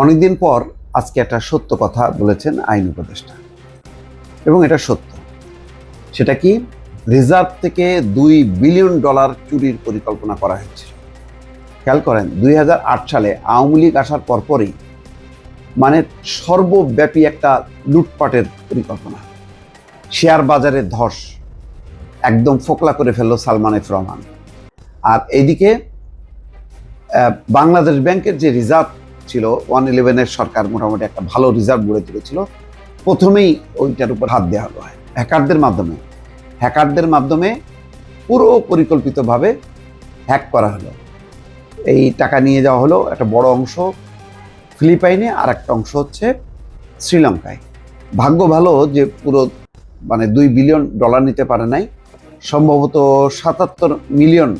অনেকদিন পর আজকে একটা সত্য কথা বলেছেন আইন উপদেষ্টা। এবং এটা সত্য। সেটা কি? রিজার্ভ থেকে দুই বিলিয়ন ডলার চুরির পরিকল্পনা করা হয়েছিল। খেয়াল করেন, দুই হাজার আট সালে আওয়ামী লীগ আসার পরপরই মানে সর্বব্যাপী একটা লুটপাটের পরিকল্পনা। শেয়ার বাজারে ধস, একদম ফোকলা করে ফেলল সালমান এফ রহমান। আর এইদিকে বাংলাদেশ ব্যাংকের যে রিজার্ভ ছিল ওয়ান ইলেভেনের সরকার মোটামুটি একটা ভালো রিজার্ভ গড়ে তুলেছিল। প্রথমেই ওইটার উপর হাত দেওয়া হলো হ্যাকারদের মাধ্যমে। হ্যাকারদের মাধ্যমে পুরো পরিকল্পিতভাবে হ্যাক করা হলো। এই টাকা নিয়ে যাওয়া হলো একটা বড় অংশ ফিলিপাইনে আর একটা অংশ হচ্ছে শ্রীলঙ্কায়। ভাগ্য ভালো যে পুরো মানে দুই বিলিয়ন ডলার নিতে পারে নাই। সম্ভবত সাতাত্তর মিলিয়ন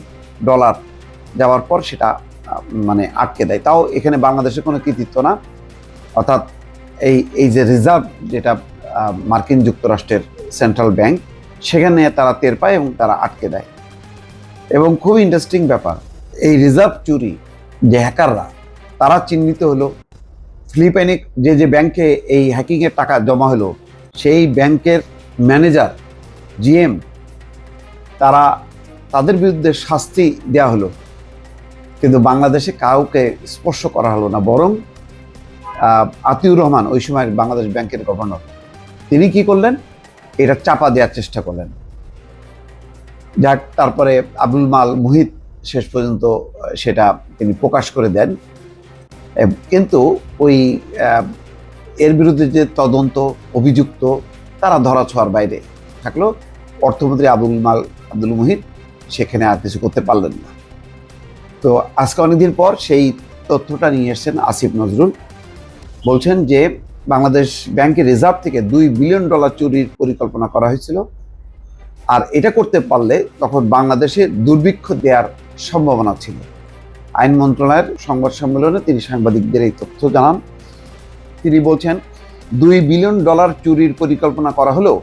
ডলার যাওয়ার পর সেটা মানে আটকে দেয়। তাও এখানে বাংলাদেশের কোনো কৃতিত্ব না। অর্থাৎ এই এই যে রিজার্ভ যেটা মার্কিন যুক্তরাষ্ট্রের সেন্ট্রাল ব্যাংক, সেখানে তারা টের পায় এবং তারা আটকে দেয়। এবং খুব ইন্টারেস্টিং ব্যাপার, এই রিজার্ভ চুরি যে হ্যাকাররা, তারা চিহ্নিত হলো ফিলিপাইনে যে যে ব্যাংকে এই হ্যাকিংয়ের টাকা জমা হলো, সেই ব্যাংকের ম্যানেজার জিএম তারা তাদের বিরুদ্ধে শাস্তি দেওয়া হলো। কিন্তু বাংলাদেশে কাউকে স্পর্শ করা হলো না, বরং আতিউর রহমান ওই সময় বাংলাদেশ ব্যাংকের গভর্নর, তিনি কি করলেন? এটা চাপা দেওয়ার চেষ্টা করলেন। যাক, তারপরে আব্দুল মাল মুহিত শেষ পর্যন্ত সেটা তিনি প্রকাশ করে দেন। কিন্তু ওই এর বিরুদ্ধে যে তদন্ত, অভিযুক্ত, তারা ধরা ছোঁয়ার বাইরে থাকল। অর্থমন্ত্রী আবুল মাল আব্দুল মুহিত সেখানে আর কিছু করতে পারলেন না। তো আজকে অনেকদিন পর সেই তথ্যটা নিয়ে এসেছেন আসিফ নজরুল। বলছেন যে বাংলাদেশ ব্যাংকের রিজার্ভ থেকে দুই বিলিয়ন ডলার চুরির পরিকল্পনা করা হয়েছিল। আর এটা করতে পারলে তখন বাংলাদেশে দুর্ভিক্ষ দেওয়ার সম্ভাবনা ছিল। আইন মন্ত্রণালয়ের সংবাদ সম্মেলনে তিনি সাংবাদিকদের এই তথ্য জানান। তিনি বলছেন, দুই বিলিয়ন ডলার চুরির পরিকল্পনা করা হলেও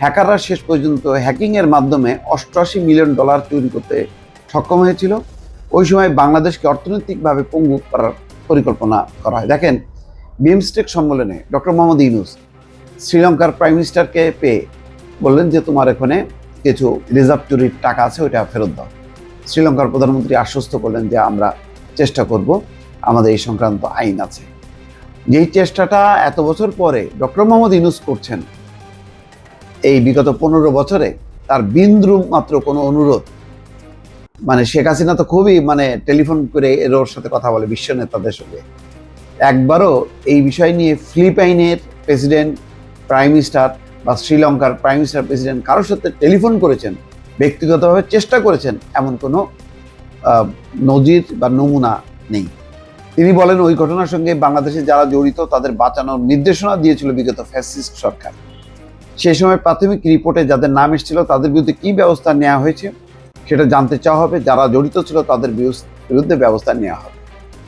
হ্যাকাররা শেষ পর্যন্ত হ্যাকিংয়ের মাধ্যমে অষ্টআশি মিলিয়ন ডলার চুরি করতে সক্ষম হয়েছিল। ওই সময় বাংলাদেশকে অর্থনৈতিকভাবে পঙ্গু করার পরিকল্পনা করা হয়। দেখেন বিমস্টেক সম্মেলনে ডক্টর মোহাম্মদ ইউনুস শ্রীলঙ্কার প্রাইম মিনিস্টারকে পেয়ে বললেন যে, তোমার এখানে কিছু রিজার্ভ চুরির টাকা আছে, ওইটা ফেরত দাও। শ্রীলঙ্কার প্রধানমন্ত্রী আশ্বস্ত করলেন যে, আমরা চেষ্টা করব, আমাদের এই সংক্রান্ত আইন আছে। যেই চেষ্টাটা এত বছর পরে ডক্টর মোহাম্মদ ইউনুস করছেন, এই বিগত পনেরো বছরে তার বিন্দু মাত্র কোনো অনুরোধ মানে শেখ হাসিনা তো খুবই মানে টেলিফোন করে এর ওর সাথে কথা বলে, বিশ্ব নেতাদের সঙ্গে একবারও এই বিষয় নিয়ে ফিলিপাইনের প্রেসিডেন্ট, প্রাইম মিনিস্টার বা শ্রীলঙ্কার প্রাইম মিনিস্টার প্রেসিডেন্ট কারোর সাথে টেলিফোন করেছেন, ব্যক্তিগতভাবে চেষ্টা করেছেন, এমন কোনো নজির বা নমুনা নেই। তিনি বলেন, ওই ঘটনার সঙ্গে বাংলাদেশে যারা জড়িত, তাদের বাঁচানোর নির্দেশনা দিয়েছিল বিগত ফ্যাসিস্ট সরকার। সেই সময় প্রাথমিক রিপোর্টে যাদের নাম এসেছিল, তাদের বিরুদ্ধে কি ব্যবস্থা নেওয়া হয়েছে? সেটা জানতে চাওয়া হবে, যারা জড়িত ছিল তাদের বিরুদ্ধে ব্যবস্থা নেওয়া হবে।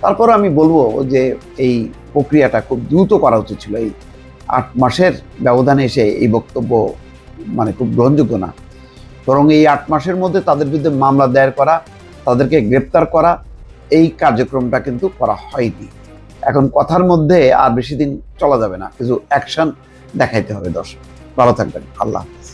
তারপর আমি বলব যে এই প্রক্রিয়াটা খুব দ্রুত করা উচিত ছিল। এই আট মাসের ব্যবধানে এসে এই বক্তব্য মানে খুব গ্রহণযোগ্য না। বরং এই আট মাসের মধ্যে তাদের বিরুদ্ধে মামলা দায়ের করা, তাদেরকে গ্রেপ্তার করা, এই কার্যক্রমটা কিন্তু করা হয়নি। এখন কথার মধ্যে আর বেশি দিন চলা যাবে না। কিছু অ্যাকশন দেখাইতে হবে দর্শক। ভালো থাকবেন। আল্লাহ হাফেজ।